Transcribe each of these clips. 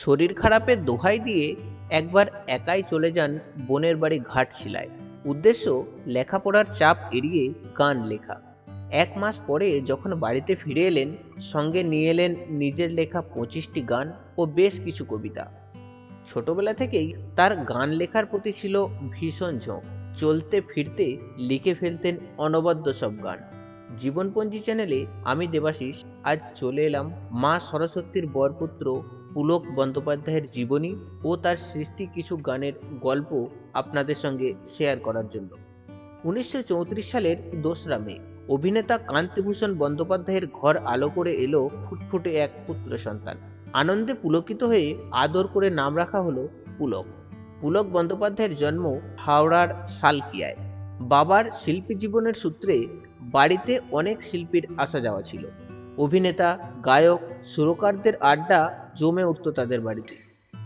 শরীর খারাপের দোহাই দিয়ে একবার একাই চলে যান বোনের বাড়ি ঘাটশিলায়। উদ্দেশ্য, লেখাপড়ার চাপ এড়িয়ে গান লেখা। এক মাস পরে যখন বাড়িতে ফিরে এলেন, সঙ্গে নিয়ে এলেন নিজের লেখা পঁচিশটি গান ও বেশ কিছু কবিতা। ছোটবেলা থেকেই তার গান লেখার প্রতি ছিল ভীষণ ঝোঁক। চলতে ফিরতে লিখে ফেলতেন অনবদ্য সব গান। জীবনপঞ্জি চ্যানেলে আমি দেবাশিস, আজ চলে এলাম মা সরস্বতীর বরপুত্র পুলক বন্দ্যোপাধ্যায়ের জীবনী ও তার সৃষ্টি কিছু গানের গল্প আপনাদের সঙ্গে শেয়ার করার জন্য। উনিশশো চৌত্রিশ সালের দোসরা মে, অভিনেতা কান্তিভূষণ বন্দ্যোপাধ্যায়ের ঘর আলো করে এলো ফুটফুটে এক পুত্র সন্তান। আনন্দে পুলকিত হয়ে আদর করে নাম রাখা হলো পুলক। পুলক বন্দ্যোপাধ্যায়ের জন্ম হাওড়ার সালকিয়ায় বাবার শিল্পী জীবনের সূত্রে বাড়িতে অনেক শিল্পীর আসা যাওয়া ছিল। অভিনেতা, গায়ক, সুরকারদের আড্ডা জমে উঠত তাদের বাড়িতে।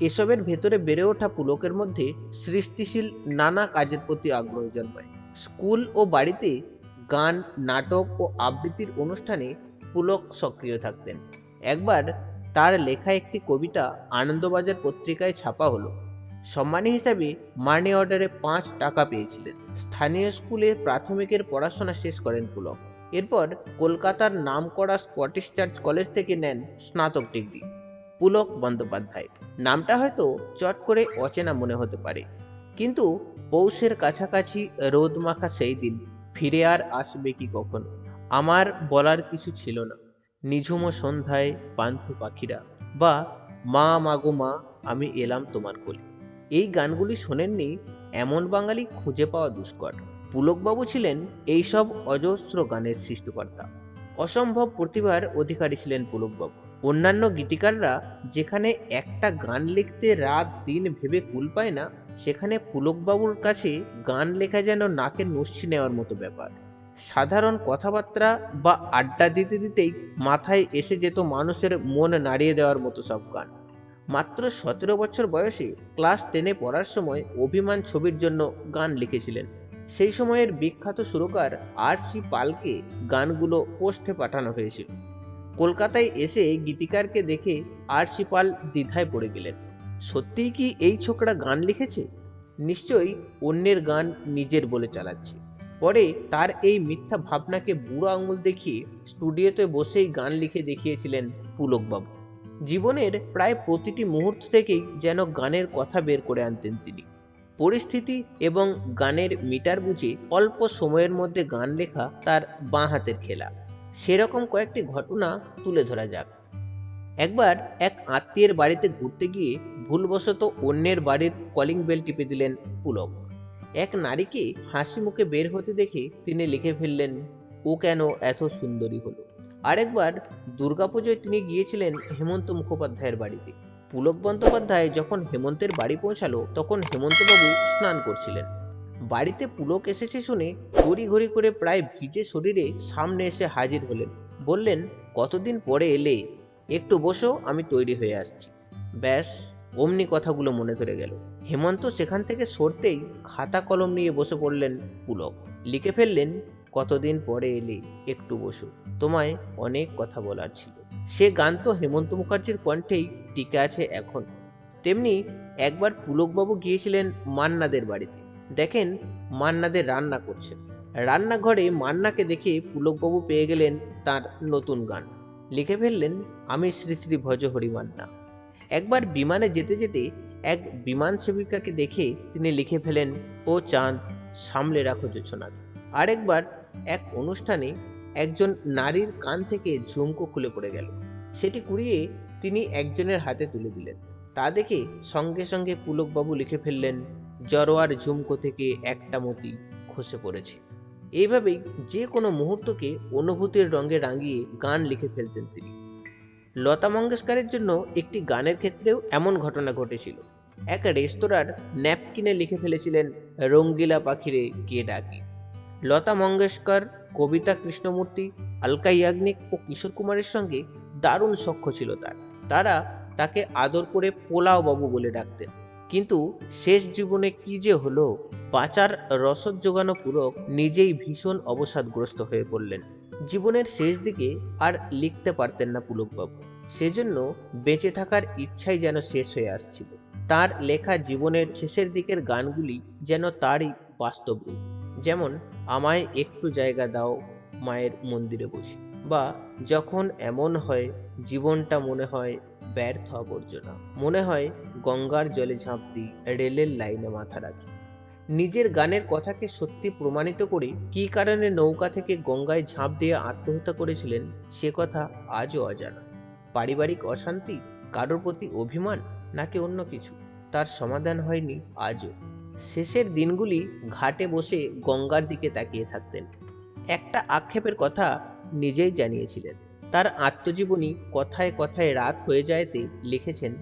এসবের ভেতরে বেড়ে ওঠা পুলকের মধ্যে সৃষ্টিশীল নানা কাজের প্রতি আগ্রহ জন্মায়। স্কুল ও বাড়িতে গান, নাটক ও আবৃত্তির অনুষ্ঠানে পুলক সক্রিয় থাকতেন। একবার তার লেখা একটি কবিতা আনন্দবাজার পত্রিকায় ছাপা হলো। সম্মানী হিসাবে মানি অর্ডারে পাঁচ টাকা পেয়েছিলেন। স্থানীয় স্কুলে প্রাথমিকের পড়াশোনা শেষ করেন পুলক। এরপর কলকাতার নামকরা স্কটিশ চার্চ কলেজ থেকে নেন স্নাতক ডিগ্রি। পুলক বন্দ্যোপাধ্যায়। নামটা হয়তো চট করে অচেনা মনে হতে পারে। কিন্তু পৌষের কাছাকাছি রোদ মাখা সেই দিন ফিরে আর আসবে কি কখন? আমার বলার কিছু ছিল না। নিঝুম সন্ধ্যায় পান্থ পাখিরা, বা, মা, মাগো, মা, আমি এলাম তোমার কোলে। এই গানগুলি শোনেননি এমন বাঙালি খুঁজে পাওয়া দুষ্কর। পুলকবাবু ছিলেন এইসব অজস্র গানের সৃষ্টিকর্তা। অসম্ভব প্রতিভার অধিকারী ছিলেন পুলকবাবু। অন্যান্য গীতিকাররা যেখানে একটা গান লিখতে রাত দিন ভেবে কুল পায় না, সেখানে পুলকবাবুর কাছে গান লেখা যেন নাকে নস্যি নেওয়ার মতো ব্যাপার। সাধারণ কথাবার্তা বা আড্ডা দিতে দিতেই মাথায় এসে যেত মানুষের মন নাড়িয়ে দেওয়ার মতো সব গান। মাত্র সতেরো বছর বয়সে ক্লাস টেনে পড়ার সময় অভিমান ছবির জন্য গান লিখেছিলেন। সেই সময়ের বিখ্যাত সুরকার আর সি পালকে গানগুলো পোস্টে পাঠানো হয়েছিল। কলকাতায় এসে গীতিকারকে দেখে আর সি পাল দ্বিধায় পড়ে গেলেন। সত্যিই কি এই ছোকরা গান লিখেছে? নিশ্চয়ই অন্যের গান নিজের বলে চালাচ্ছে। পরে তার এই মিথ্যা ভাবনাকে বুড়ো আঙুল দেখিয়ে স্টুডিওতে বসেই গান লিখে দেখিয়েছিলেন পুলকবাবু। জীবনের প্রায় প্রতিটি মুহূর্ত থেকেই যেন গানের কথা বের করে আনতেন তিনি। পরিস্থিতি এবং গানের মিটার বুঝে অল্প সময়ের মধ্যে গান লেখা তার বাঁ হাতের খেলা। সেরকম কয়েকটি ঘটনা তুলে ধরা যাক। একবার এক আত্মীয়ের বাড়িতে ঘুরতে গিয়ে ভুলবশত অন্যের বাড়ির কলিং বেল টিপে দিলেন পুলক। এক নারীকে হাসি মুখে বের হতে দেখে তিনি লিখে ফেললেন, ও কেন এত সুন্দরী হলো? আরেকবার দুর্গাপুজোয় তিনি গিয়েছিলেন হেমন্ত মুখোপাধ্যায়ের বাড়িতে। পুলক বন্দ্যোপাধ্যায় যখন হেমন্তের বাড়ি পৌঁছালো, তখন হেমন্তবাবু স্নান করছিলেন। বাড়িতে পুলক এসেছে শুনে ঘড়ি ঘড়ি করে প্রায় ভিজে শরীরে সামনে এসে হাজির হলেন। বললেন, কতদিন পরে এলে? একটু বসো, আমি তৈরি হয়ে আসছি। ব্যাস, অমনি কথাগুলো মনে ধরে গেল। হেমন্ত সেখান থেকে সরতেই খাতা কলম নিয়ে বসে পড়লেন পুলক। লিখে ফেললেন, কতদিন পরে এলে? একটু বসো। তোমায় অনেক কথা বলার ছিল। সে গান তো হেমন্ত মুখার্জির কণ্ঠেই টিকে আছে এখন। তেমনি একবার পুলকবাবু গিয়েছিলেন মান্নাদের বাড়িতে। দেখেন মান্নাদের রান্না করছেন। রান্নাঘরে মান্নাকে দেখে পুলকবাবু পেয়ে গেলেন তার নতুন গান। লিখে ফেললেন, আমি শ্রী শ্রী ভজহরি মান্না। একবার বিমানে যেতে যেতে এক বিমান সেবিকাকে দেখে তিনি লিখে ফেলেন, ও চাঁদ, সামলে রাখো জোছনা আরেকবার এক অনুষ্ঠানে একজন নারীর কান থেকে ঝুমকো খুলে পড়ে গেল। সেটি কুড়িয়ে তিনি একজনের হাতে তুলে দিলেন। তা দেখে সঙ্গে সঙ্গে পুলকবাবু লিখে ফেললেন, জরোয়ার ঝুমকো থেকে একটা মতি খসে পড়েছে। এইভাবেই যে কোনো মুহূর্তকে অনুভূতির রঙে রাঙিয়ে গান লিখে ফেলতেন তিনি। লতা মঙ্গেশকরের জন্য একটি গানের ক্ষেত্রেও এমন ঘটনা ঘটেছিল। এক রেস্তোরাঁর ন্যাপকিনে লিখে ফেলেছিলেন, রঙ্গিলা পাখিরে কে ডাকে? লতা মঙ্গেশকর, কবিতা কৃষ্ণমূর্তি আলকা ইয়াগনিক ও কিশোর কুমারের সঙ্গে দারুণ সখ্য ছিল তার। তারা তাকে আদর করে পোলাও বাবু বলে ডাকতেন। কিন্তু শেষ জীবনে কি যে হলো বাঁচার রসদ জোগানো পূরক নিজেই ভীষণ অবসাদগ্রস্ত হয়ে পড়লেন। জীবনের শেষ দিকে আর লিখতে পারতেন না পুলকবাবু। সেজন্য বেঁচে থাকার ইচ্ছাই যেন শেষ হয়ে আসছিল। তার লেখা জীবনের শেষের দিকের গানগুলি যেন তারই বাস্তব রূপ। যেমন, আমায় একটু জায়গা দাও মায়ের মন্দিরে বসি। বা, যখন এমন হয়, জীবনটা মনে হয় ব্যর্থ আবর্জনা। মনে হয় গঙ্গার জলে ঝাঁপ দিই, রেলের লাইনে মাথা রাখি। নিজের গানের কথাকে সত্যি প্রমাণিত করে কী কারণে নৌকা থেকে গঙ্গায় ঝাঁপ দিয়ে আত্মহত্যা করেছিলেন, সে কথা আজও অজানা। পারিবারিক অশান্তি, কারোর প্রতি অভিমান, নাকি অন্য কিছু? তার সমাধান হয়নি আজও। শেষের দিনগুলি ঘাটে বসে গঙ্গার দিকে তাকিয়ে থাকতেন। একটা আক্ষেপের কথা নিজেই জানিয়েছিলেন। তার আত্মজীবনী কথায় কথায় রাত হয়ে যায়তে লিখেছেন,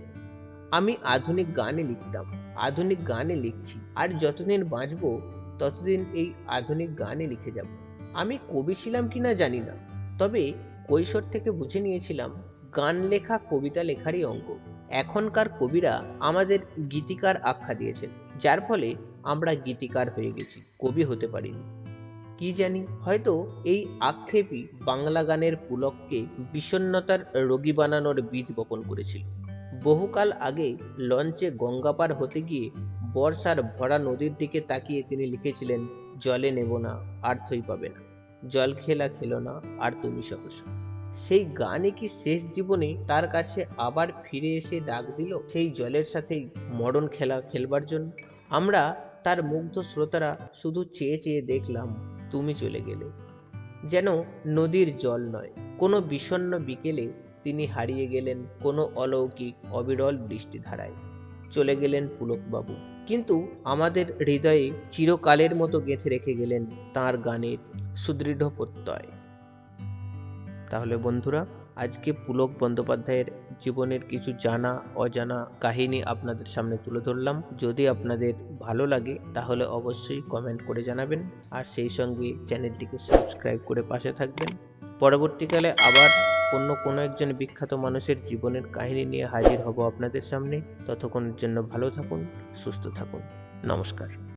আমি আধুনিক গানে লিখতাম, আধুনিক গানে লিখছি, আর যতদিন বাঁচবো, ততদিন এই আধুনিক গানে লিখে যাব। আমি কবি ছিলাম কিনা জানি না, তবে কৈশোর থেকে বুঝে নিয়েছিলাম, গান লেখা কবিতা লেখারই অঙ্গ। এখনকার কবিরা আমাদের গীতিকার আখ্যা দিয়েছেন। যার ফলে আমরা গীতিকার হয়ে গেছি, কবি হতে পারিনি। কি জানি, হয়তো এই আক্ষেপই বাংলা গানের পুলককে বিষণ্ণতার রোগী বানানোর বীজ বপন করেছিল। বহুকাল আগে লঞ্চে গঙ্গাপার হতে গিয়ে বর্ষার ভরা নদীর দিকে তাকিয়ে তিনি লিখেছিলেন, জলে নেব না আর্থই পাবে না। জল খেলা খেলো না, আর তুমি সহসা। সেই গানে কি শেষ জীবনে তার কাছে আবার ফিরে এসে ডাক দিল? সেই জলের সাথেই মরণ খেলা, খেলবার জন্য? আমরা তার মুগ্ধ শ্রোতারা শুধু চেয়ে চেয়ে দেখলাম, তুমি চলে গেলে। যেন নদীর জল নয়, কোনো বিষণ্ণ বিকেলে তিনি হারিয়ে গেলেন কোনো অলৌকিক, অবিরল বৃষ্টিধারায়। চলে গেলেন পুলকবাবু। কিন্তু আমাদের হৃদয়ে চিরকালের মতো গেঁথে রেখে গেলেন তার গানের সুদৃঢ় প্রত্যয়। তাহলে বন্ধুরা, আজকে পুলক বন্দ্যোপাধ্যায়ের জীবনের কিছু জানা, অজানা কাহিনী আপনাদের সামনে তুলে ধরলাম। যদি আপনাদের ভালো লাগে, তাহলে অবশ্যই কমেন্ট করে জানাবেন। আর সেই সঙ্গে চ্যানেলটিকে সাবস্ক্রাইব করে পাশে থাকবেন। পরবর্তীকালে আবার অন্য কোনো একজন বিখ্যাত মানুষের জীবনের কাহিনী নিয়ে হাজির হব আপনাদের সামনে। ততক্ষণের জন্য ভালো থাকুন, সুস্থ থাকুন। নমস্কার।